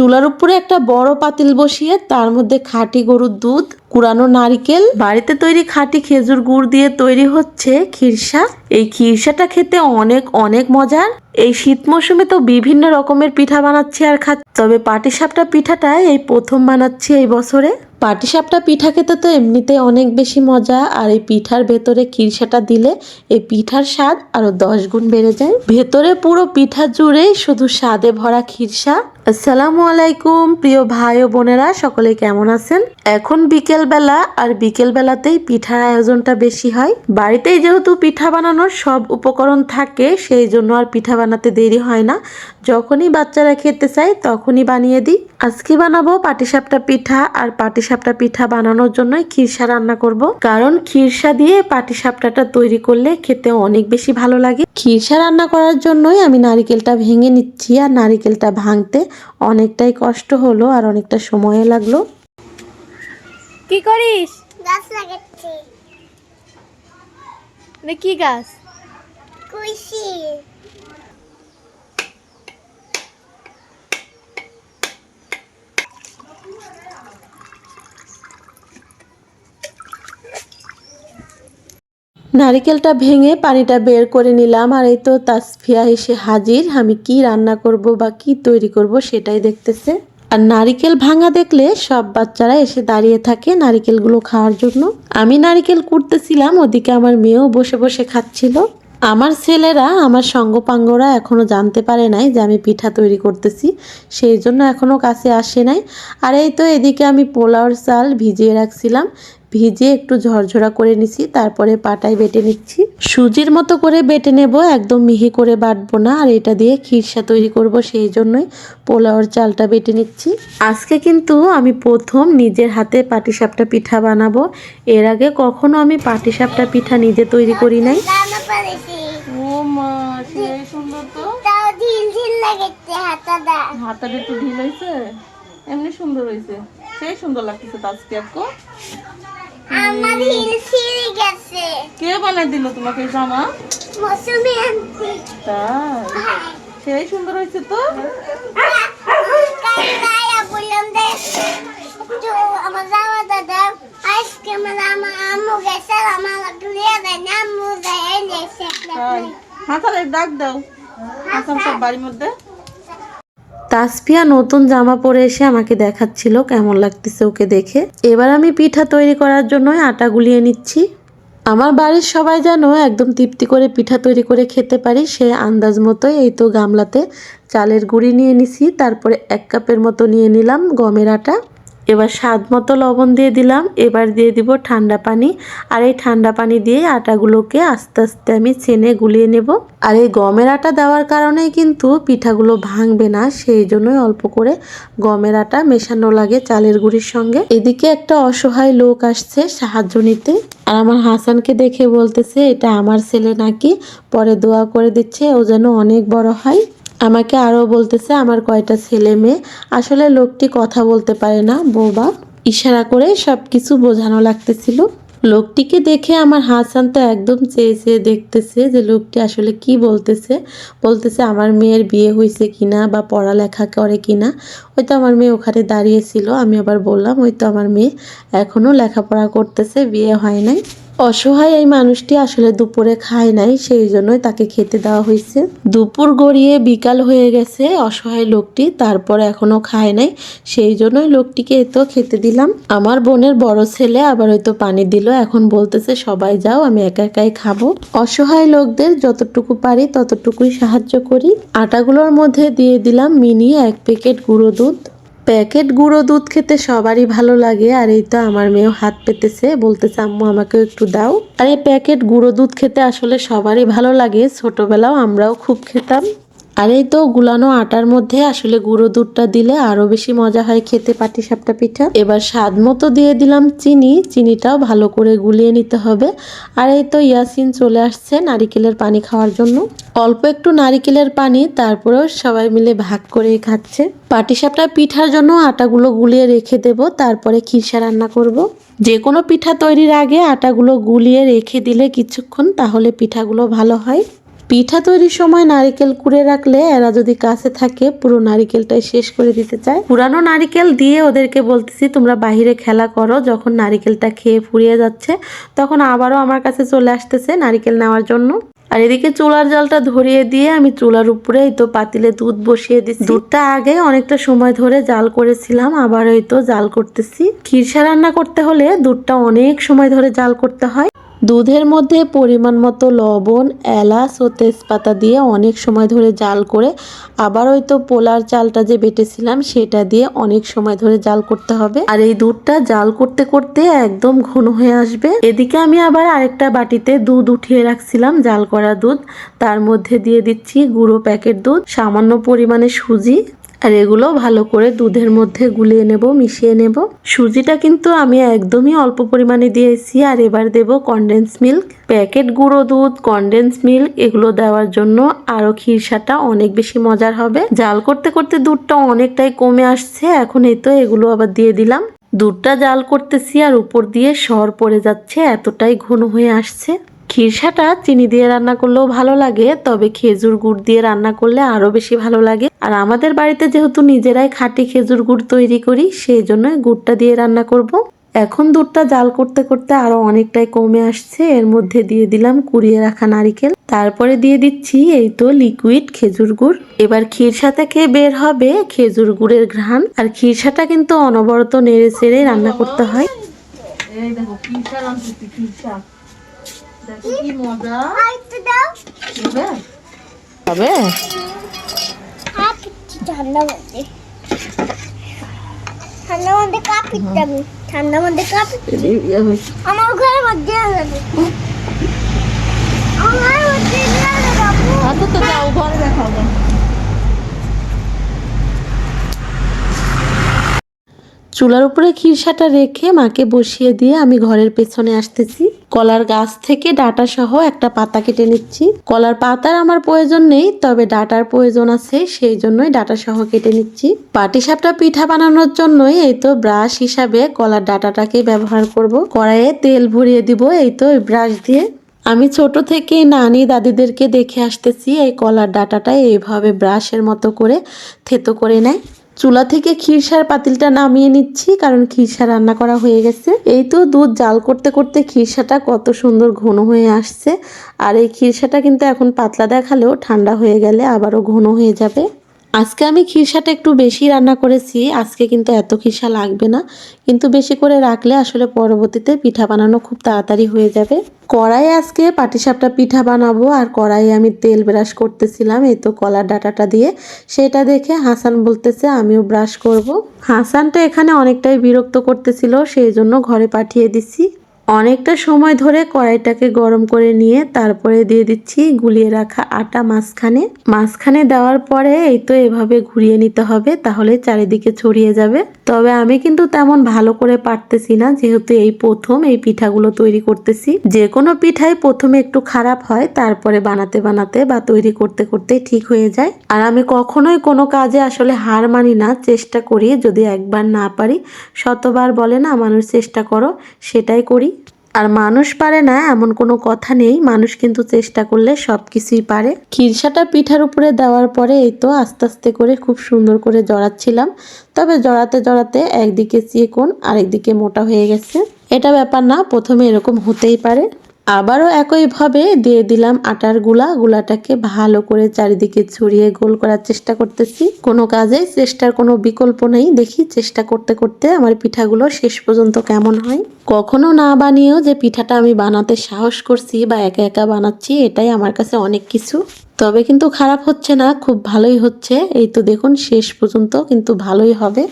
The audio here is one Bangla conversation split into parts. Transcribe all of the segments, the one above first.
চুলার উপরে একটা বড় পাতিল বসিয়ে তার মধ্যে খাঁটি গরুর দুধ, কুড়ানো নারকেল, বাড়িতে তৈরি খাঁটি খেজুর গুড় দিয়ে তৈরি হচ্ছে খিরসা এই খিরসাটা খেতে অনেক অনেক মজার। এই শীত মৌসুমে তো বিভিন্ন রকমের পিঠা বানাচ্ছি আর খাচ্ছি। তবে পাটিসাপটা পিঠাটা এই প্রথম বানাচ্ছি এই বছরে। পাটিসাপটা পিঠা খেতে তো এমনিতে অনেক বেশি মজা, আর এই পিঠার ভেতরে খিরসাটা দিলে এই পিঠার স্বাদ আরও দশ গুণ বেড়ে যায়। ভেতরে পুরো পিঠা জুড়ে শুধু স্বাদে ভরা খিরসা আসসালামু আলাইকুম, প্রিয় ভাই ও বোনেরা, সকলে কেমন আছেন? এখন বিকেল বেলা আর বিকেল বেলাতেই পিঠার আয়োজনটা বেশি হয়। বাড়িতেই যেহেতু পিঠা বানানোর সব উপকরণ থাকে, সেই জন্য আর পিঠা বানাতে দেরি হয় না। যখনই বাচ্চারা খেতে চায়, তখনই বানিয়ে দিই। আজকে বানাবো পাটিসাপটা পিঠা, আর পাটিসাপটা পিঠা বানানোর জন্যই খিরসা রান্না করব। কারণ খিরসা দিয়ে পাটিসাপটাটা তৈরি করলে খেতে অনেক বেশি ভালো লাগে। খিরসা রান্না করার জন্যই আমি নারিকেলটা ভেঙে নিচ্ছি, আর নারিকেলটা ভাঙতে অনেকটাই কষ্ট হলো আর অনেকটা সময় লাগল। কি করিস? গাছ লাগাচ্ছি। কি গাছ? কুইশি নারিকেলটা ভেঙে পানিটা বের করে নিলাম। আর এই তো তাসফিয়া এসে হাজির। আমি কি রান্না করব বা কি তৈরি করব সেটাই দেখতেছে। আর নারিকেল ভাঙা দেখলে সব বাচ্চারা এসে দাঁড়িয়ে থাকে নারিকেলগুলো খাওয়ার জন্য। আমি নারিকেল কুটতেছিলাম, ওদিকে আমার মেয়েও বসে বসে খাচ্ছিল। আমার ছেলেরা, আমার সঙ্গপাঙ্গরা এখনও জানতে পারে নাই যে আমি পিঠা তৈরি করতেছি। সেই জন্য এখনও কাছে আসে নাই। আর এই তো এদিকে আমি পোলাওর চাল ভিজিয়ে রাখছিলাম। ভিজিয়ে একটু ঝরঝরা করে নিছি তারপরে পাটায় বেটে নিচ্ছি। সুজির মতো করে বেটে নেব একদম মিহি করে বাটবো না আর এটা দিয়ে খিরসা তৈরি করব সেই জন্যই পোলাওর চালটা বেটে নিচ্ছি। আজকে কিন্তু আমি প্রথম নিজের হাতে পাটিসাপটা পিঠা বানাবো। এর আগে কখনো আমি পাটিসাপটা পিঠা নিজে তৈরি করি নাই। হাতাটা। একটু ঢিল হয়েছে এমনি সুন্দর হয়েছে সেই সুন্দর লাগতেছে আজকে আপকো আমার ঢিল ছিঁড়ে গেছে। কে বানাই দিল তোমাকে জামা? মৌসুমি আনছি তাই? সেই সুন্দর হয়েছে তো? বললাম যে একটু আমার জামা দাদা আইসক্রিম আমার আম্মু গেছে আমার ঘুরিয়ে দেয় না আম্মু যায় হাতালে ডাক দাও। হাসান সব বাড়ির মধ্যে। তাসফিয়া নতুন জামা পরে এসে আমাকে দেখাচ্ছিল, কেমন লাগতেছে ওকে দেখে। এবার আমি পিঠা তৈরি করার জন্য আটা গুলিয়ে নিচ্ছি। আমার বাড়ির সবাই যেন একদম তৃপ্তি করে পিঠা তৈরি করে খেতে পারি, সে আন্দাজ মতোই এই তো গামলাতে চালের গুঁড়ি নিয়ে নিছি, তারপরে এক কাপের মতো নিয়ে নিলাম গমের আটা। এবার স্বাদ মতো লবণ দিয়ে দিলাম। এবার দিয়ে দিব ঠান্ডা পানি। আর এই ঠান্ডা পানি দিয়ে আটাগুলোকে আস্তে আস্তে আমি ছেনে গুলিয়ে নেব। আর এই গমের আটা দেওয়ার কারণেই কিন্তু পিঠাগুলো ভাঙবে না, সেই জন্যই অল্প করে গমের আটা মেশানো লাগে চালের গুঁড়ির সঙ্গে। এদিকে একটা অসহায় লোক আসছে সাহায্য নিতে। আর আমার হাসানকে দেখে বলতেছে, এটা আমার ছেলে নাকি? পরে দোয়া করে দিচ্ছে, ও যেন অনেক বড় হয়। আমাকে আরও বলতেছে, আমার কয়টা ছেলে মেয়ে? আসলে লোকটি কথা বলতে পারে না, বোবা। ইশারা করে সব কিছু বোঝানো লাগতেছিল। লোকটিকে দেখে আমার হাসান তো একদম চেয়ে চেয়ে দেখতেছে যে লোকটি আসলে কি বলতেছে। বলতেছে, আমার মেয়ের বিয়ে হয়েছে কিনা বা পড়ালেখা করে কিনা? ওই তো আমার মেয়ে ওখানে দাঁড়িয়েছিল আমি আবার বললাম, ওই তো আমার মেয়ে এখনও লেখাপড়া করতেছে, বিয়ে হয় নাই। অসহায় এই মানুষটি আসলে দুপুরে খায় নাই, সেই জন্যই তাকে খেতে দেওয়া হয়েছে। দুপুর গড়িয়ে বিকাল হয়ে গেছে, অসহায় লোকটি তারপর এখনও খায় নাই, সেই জন্যই লোকটিকে এতো খেতে দিলাম। আমার বোনের বড় ছেলে আবার হয়তো পানি দিল, এখন বলতেছে, সবাই যাও, আমি একা একাই খাব। অসহায় লোকদের যতটুকু পারি ততটুকুই সাহায্য করি। আটাগুলোর মধ্যে দিয়ে দিলাম মিনি এক প্যাকেট গুঁড়ো দুধ। প্যাকেট গুঁড়ো দুধ খেতে সবারই ভালো লাগে, আর এই তো আমার মেয়েও হাত পেতেছে, বলতেছে, আম্মু আমাকে একটু দাও। আর এই প্যাকেট গুঁড়ো দুধ খেতে আসলে সবারই ভালো লাগে, ছোটবেলাও আমরাও খুব খেতাম। আর এই তো গুলানো আটার মধ্যে আসলে গুঁড়ো দুধটা দিলে আরও বেশি মজা হয় খেতে পাটি সাপটা পিঠা। এবার স্বাদ মতো দিয়ে দিলাম চিনি। চিনিটাও ভালো করে গুলিয়ে নিতে হবে। আর এই তো ইয়াসিন চলে আসছে নারিকেলের পানি খাওয়ার জন্য। অল্প একটু নারিকেলের পানি, তারপরেও সবাই মিলে ভাগ করে খাচ্ছে। পাটিসাপটা পিঠার জন্য আটাগুলো গুলিয়ে রেখে দেব, তারপরে খিরসা রান্না করব। যে কোনো পিঠা তৈরির আগে আটাগুলো গুলিয়ে রেখে দিলে কিছুক্ষণ, তাহলে পিঠাগুলো ভালো হয়। পিঠা তৈরির সময় নারিকেল কুড়ে রাখলে এরা যদি কাছে থাকে, পুরো নারিকেলটাই শেষ করে দিতে চায়। পুরানো নারিকেল দিয়ে ওদেরকে বলতেছি, তোমরা বাহিরে খেলা করো। যখন নারিকেলটা খেয়ে ফুরিয়ে যাচ্ছে, তখন আবারও আমার কাছে চলে আসতেছে নারিকেল নেওয়ার জন্য। আর এদিকে চুলার জলটা ধরিয়ে দিয়ে আমি চুলার উপরে তো পাতিলে দুধ বসিয়ে দিচ্ছি। দুধটা আগে অনেকটা সময় ধরে জাল করেছিলাম, আবার তো জাল করতেছি। খিরসা রান্না করতে হলে দুধটা অনেক সময় ধরে জাল করতে হয়। দুধের মধ্যে পরিমাণ মতো লবণ, এলাচ ও তেজপাতা দিয়ে অনেক সময় ধরে জাল করে আবার ওই তো পোলার চালটা যে বেটেছিলাম সেটা দিয়ে অনেক সময় ধরে জাল করতে হবে। আর এই দুধটা জাল করতে করতে একদম ঘন হয়ে আসবে। এদিকে আমি আবার আরেকটা বাটিতে দুধ উঠিয়ে রাখছিলাম জাল করা দুধ। তার মধ্যে দিয়ে দিচ্ছি গুঁড়ো প্যাকেট দুধ, সামান্য পরিমাণে সুজি আর এগুলো ভালো করে দুধের মধ্যে গুলিয়ে নেব, মিশিয়ে নেব। সুজিটা কিন্তু আমি একদমই অল্প পরিমাণে দিয়েছি আর এবার দেব কনডেন্স মিল্ক প্যাকেট গুঁড়ো দুধ কনডেন্স মিল্ক এগুলো দেওয়ার জন্য আরও খিরসাটা অনেক বেশি মজার হবে। জাল করতে করতে দুধটা অনেকটাই কমে আসছে, এখন এই তো এগুলো আবার দিয়ে দিলাম। দুধটা জাল করতেছি আর উপর দিয়ে সর পড়ে যাচ্ছে, এতটাই ঘন হয়ে আসছে। খিরসাটা চিনি দিয়ে রান্না করলেও ভালো লাগে, তবে খেজুর গুড় দিয়ে রান্না করলে আরও বেশি ভালো লাগে। আর আমাদের বাড়িতে যেহেতু নিজেরাই খাঁটি খেজুর গুড় তৈরি করি, সেই জন্য গুড়টা দিয়ে রান্না করব। এখন দুধটা জাল করতে করতে আরও অনেকটাই কমে আসছে, এর মধ্যে দিয়ে দিলাম কুড়িয়ে রাখা নারিকেল। তারপরে দিয়ে দিচ্ছি এই তো লিকুইড খেজুর গুড়। এবার খিরসা থেকে বের হবে খেজুর গুড়ের ঘ্রাণ। আর খিরসাটা কিন্তু অনবরত নেড়ে চেড়ে রান্না করতে হয়। এই দেখো কি মজা। হবে ঠান্ডা মধ্যে ঠান্ডা মধ্যে ঠান্ডা মধ্যে কাপি আমার ঘরের মধ্যে যাবে আমার ঘরের মধ্যে যাবে বাবু আচ্ছা তো যাও ঘরে দেখাও যাও। চুলার উপরে খিরসাটা রেখে মাকে বসিয়ে দিয়ে আমি ঘরের পেছনে আসতেছি। কলার গাছ থেকে ডাটা সহ একটা পাতা কেটে নিচ্ছি। কলার পাতার আমার প্রয়োজন নেই, তবে ডাটার প্রয়োজন আছে, সেই জন্যই ডাটা সহ কেটে নিচ্ছি। পাটিসাপটা পিঠা বানানোর জন্যই এই তো ব্রাশ হিসাবে কলার ডাটাটাকে ব্যবহার করব। কড়াইয়ে তেল ভরিয়ে দিব এই তো ব্রাশ দিয়ে। আমি ছোট থেকে নানি দাদিদেরকে দেখে আসতেছি, এই কলার ডাটাটা এইভাবে ব্রাশের মতো করে থেতো করে নেয়। চুলা থেকে খিরসার পাতিলটা নামিয়ে নিচ্ছি, কারণ খিরসা রান্না করা হয়ে গেছে। এই তো দুধ জাল করতে করতে খিরসাটা কত সুন্দর ঘন হয়ে আসছে। আর এই খিরসাটা কিন্তু এখন পাতলা দেখালেও ঠান্ডা হয়ে গেলে আবারও ঘন হয়ে যাবে। আজকে আমি খিরসাটা একটু বেশি রান্না করেছি। আজকে কিন্তু এত খিরসা লাগবে না। কিন্তু বেশি করে রাখলে আসলে পরবর্তীতে পিঠা বানানো খুব তাড়াতাড়ি হয়ে যাবে। কড়াই আজকে পাটিসাপটা পিঠা বানাবো আর কড়াইয়ে আমি তেল ব্রাশ করতেছিলাম। এই তো কলার ডাটাটা দিয়ে। সেটা দেখে হাসান বলতেছে, আমিও ব্রাশ করব। হাসানটা এখানে অনেকটাই বিরক্ত করতেছিল, সেই জন্য ঘরে পাঠিয়ে দিছি। অনেকটা সময় ধরে কড়াইটাকে গরম করে নিয়ে তারপরে দিয়ে দিচ্ছি গুলিয়ে রাখা আটা মাঝখানে। মাঝখানে দেওয়ার পরে এই তো এভাবে ঘুরিয়ে নিতে হবে, তাহলে চারিদিকে ছড়িয়ে যাবে। তবে আমি কিন্তু তেমন ভালো করে পারতেছি না, যেহেতু এই প্রথম এই পিঠাগুলো তৈরি করতেছি। যে কোনো পিঠাই প্রথমে একটু খারাপ হয়, তারপরে বানাতে বানাতে বা তৈরি করতে করতে ঠিক হয়ে যায়। আর আমি কখনোই কোনো কাজে আসলে হার মানি না, চেষ্টা করি, যদি একবার না পারি, শতবার বলে না মানুষ চেষ্টা করো, সেটাই করি। আর মানুষ পারে না, এমন কোনো কথা নেই। মানুষ কিন্তু চেষ্টা করলে সব কিছুই পারে। খিরসাটা পিঠার উপরে দেওয়ার পরে এই তো আস্তে আস্তে করে খুব সুন্দর করে জড়াচ্ছিলাম। তবে জড়াতে জড়াতে একদিকে চিকন, আরেকদিকে মোটা হয়ে গেছে। এটা ব্যাপার না, প্রথমে এরকম হতেই পারে। আবারও একইভাবে দিয়ে দিলাম আটারগুলা গুলাটাকে ভালো করে চারিদিকে ছড়িয়ে গোল করার চেষ্টা করতেছি। কোনো কাজে চেষ্টার কোনো বিকল্প নেই। দেখি চেষ্টা করতে করতে আমার পিঠাগুলো শেষ পর্যন্ত কেমন হয়। কখনো না বানিয়েও যে পিঠাটা আমি বানাতে সাহস করছি বা একা একা বানাচ্ছি, এটাই আমার কাছে অনেক কিছু। তবে কিন্তু খারাপ হচ্ছে না, খুব ভালোই হচ্ছে। এই তো দেখুন, শেষ পর্যন্ত কিন্তু ভালোই হবে।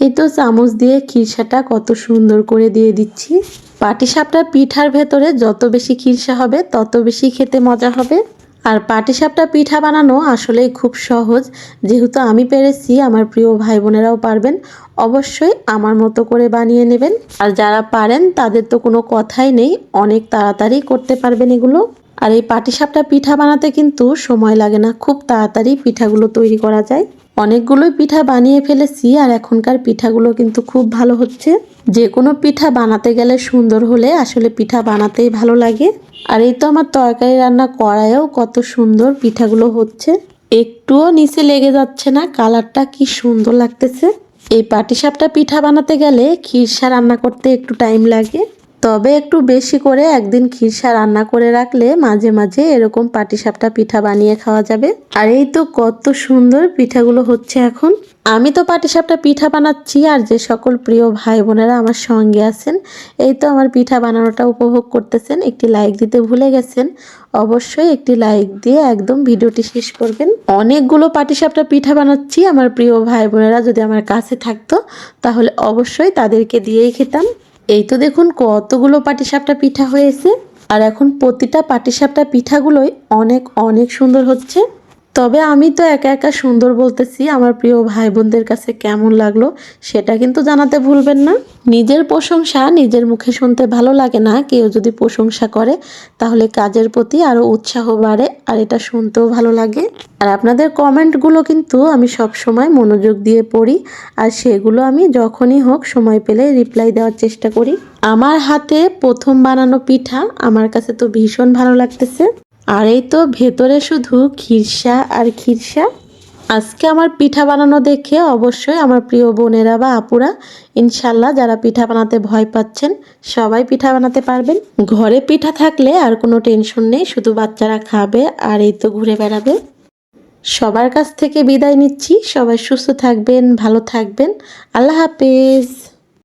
এই তো চামচ দিয়ে খিরসাটা কত সুন্দর করে দিয়ে দিচ্ছি। পাটিসাপটা পিঠার ভেতরে যত বেশি খিরসা হবে, তত বেশি খেতে মজা হবে। আর পাটিসাপটা পিঠা বানানো আসলেই খুব সহজ। যেহেতু আমি পেরেছি, আমার প্রিয় ভাই বোনেরাও পারবেন। অবশ্যই আমার মতো করে বানিয়ে নেবেন। আর যারা পারেন, তাদের তো কোনো কথাই নেই। অনেক তাড়াতাড়ি করতে পারবেন এগুলো। আর এই পাটিসাপটা পিঠা বানাতে কিন্তু সময় লাগে না। খুব তাড়াতাড়ি পিঠাগুলো তৈরি করা যায়। অনেকগুলোই পিঠা বানিয়ে ফেলেছি আর এখনকার পিঠাগুলো কিন্তু খুব ভালো হচ্ছে। যে কোনো পিঠা বানাতে গেলে সুন্দর হলে আসলে পিঠা বানাতেই ভালো লাগে। আর এই তো আমার তরকারি রান্না করায়ও কত সুন্দর পিঠাগুলো হচ্ছে। একটুও নিচে লেগে যাচ্ছে না, কালারটা কি সুন্দর লাগতেছে। এই পাটিসাপটা পিঠা বানাতে গেলে খিরসা রান্না করতে একটু টাইম লাগে। তবে একটু বেশি করে একদিন খিরসা রান্না করে রাখলে মাঝে মাঝে এরকম পাটিসাপটা পিঠা বানিয়ে খাওয়া যাবে। আর এই তো কত সুন্দর পিঠাগুলো হচ্ছে এখন। আমি তো পাটিসাপটা পিঠা বানাচ্ছি আর যে সকল প্রিয় ভাই বোনেরা আমার সঙ্গে আছেন, এই তো আমার পিঠা বানানোটা উপভোগ করতেছেন। একটি লাইক দিতে ভুলে গেছেন, অবশ্যই একটি লাইক দিয়ে একদম ভিডিওটি শেষ করবেন। অনেকগুলো পাটিসাপটা পিঠা বানাচ্ছি আমার প্রিয় ভাই বোনেরা যদি আমার কাছে থাকতো, তাহলে অবশ্যই তাদেরকে দিয়েই খেতাম। এই তো দেখুন কতগুলো পাটিসাপটা পিঠা হয়েছে। আর এখন প্রতিটা পাটিসাপটা পিঠাগুলোই অনেক অনেক সুন্দর হচ্ছে। তবে আমি তো একা একা সুন্দর বলতেছি, আমার প্রিয় ভাই বোনদের কাছে কেমন লাগল সেটা কিন্তু জানাতে ভুলবেন না। নিজের প্রশংসা নিজের মুখে শুনতে ভালো লাগে না, কেউ যদি প্রশংসা করে তাহলে কাজের প্রতি আরও উৎসাহ বাড়ে আর এটা শুনতেও ভালো লাগে। আর আপনাদের কমেন্টগুলো কিন্তু আমি সব সময় মনোযোগ দিয়ে পড়ি আর সেগুলো আমি যখনই হোক সময় পেলে রিপ্লাই দেওয়ার চেষ্টা করি। আমার হাতে প্রথম বানানো পিঠা আমার কাছে তো ভীষণ ভালো লাগতেছে। আর এই তো ভেতরে শুধু খিরসা আর খিরসা। আজকে আমার পিঠা বানানো দেখে অবশ্যই আমার প্রিয় বোনেরা বা আপুরা ইনশাল্লাহ যারা পিঠা বানাতে ভয় পাচ্ছেন, সবাই পিঠা বানাতে পারবেন। ঘরে পিঠা থাকলে আর কোনো টেনশন নেই, শুধু বাচ্চারা খাবে আর এই তো ঘুরে বেড়াবে। সবার কাছ থেকে বিদায় নিচ্ছি, সবাই সুস্থ থাকবেন, ভালো থাকবেন। আল্লাহ হাফেজ।